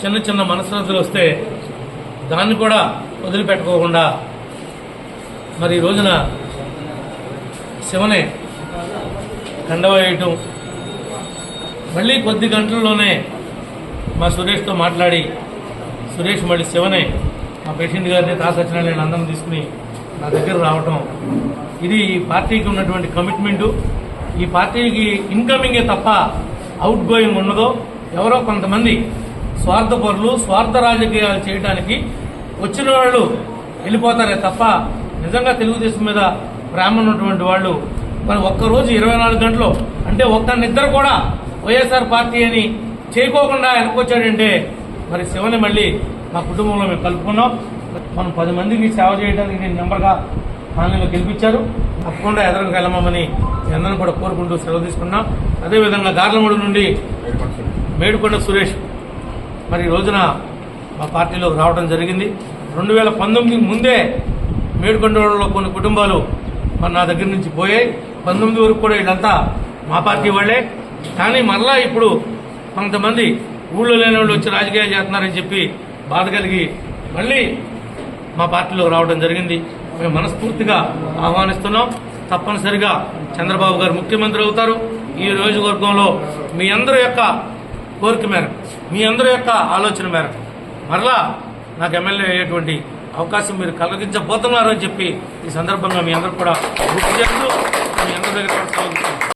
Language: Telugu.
చిన్న చిన్న మనస్పర్ధలు వస్తే దాన్ని కూడా వదిలిపెట్టుకోకుండా మరి ఈ రోజున శివనే కండవ వేయటం మళ్ళీ కొద్ది గంటల్లోనే మా సురేష్తో మాట్లాడి సురేష్ మళ్ళీ శివనే మా పేషెంట్ గారిని తా సత్యనారాయణ అందరం తీసుకుని నా దగ్గర రావటం. ఇది ఈ పార్టీకి ఉన్నటువంటి కమిట్మెంటు. ఈ పార్టీకి ఇన్కమింగే తప్ప అవుట్ గోయింగ్ ఉండదు. ఎవరో కొంతమంది స్వార్థపరులు స్వార్థ రాజకీయాలు చేయడానికి వచ్చిన వాళ్ళు వెళ్ళిపోతారే తప్ప నిజంగా తెలుగుదేశం మీద ప్రేమ ఉన్నటువంటి వాళ్ళు మరి ఒక్కరోజు ఇరవై నాలుగు గంటలు అంటే ఒక్క నిద్ర కూడా వైఎస్ఆర్ పార్టీ అని చేయకోకుండా వెనకొచ్చాడంటే మరి శివని మళ్ళీ మా కుటుంబంలో మేము కలుపుకున్నాం. మనం పది మందికి సేవ చేయడానికి నేను నెంబర్గా హామీలో గెలిపించారు. తప్పకుండా ఎదరకు వెళ్ళమని అందరం కూడా కోరుకుంటూ సెలవు తీసుకున్నాం. అదేవిధంగా గార్లమూడి నుండి మేడుకొండ సురేష్ మరి ఈ రోజున మా పార్టీలోకి రావడం జరిగింది. రెండు వేల పంతొమ్మిది ముందే మేడుకొండలో కొన్ని కుటుంబాలు మరి నా దగ్గర నుంచి పోయాయి. పంతొమ్మిది వరకు కూడా వీళ్ళంతా మా పార్టీ వాళ్ళే. కానీ మరలా ఇప్పుడు కొంతమంది ఊళ్ళో లేని వాళ్ళు వచ్చి రాజకీయాలు చేస్తున్నారని చెప్పి బాధ కలిగి మళ్ళీ మా పార్టీలో రావడం జరిగింది. మేము మనస్ఫూర్తిగా ఆహ్వానిస్తున్నాం. తప్పనిసరిగా చంద్రబాబు గారు ముఖ్యమంత్రి అవుతారు. ఈ నియోజకవర్గంలో మీ అందరి యొక్క కోరిక మేరకు మీ అందరి యొక్క ఆలోచన మేరకు. మరలా నాకు ఎమ్మెల్యే అయ్యేటువంటి అవకాశం మీరు కలగించబోతున్నారని చెప్పి ఈ సందర్భంగా మీ అందరూ కూడా గుర్తు చేస్తూ మీ అందరి దగ్గర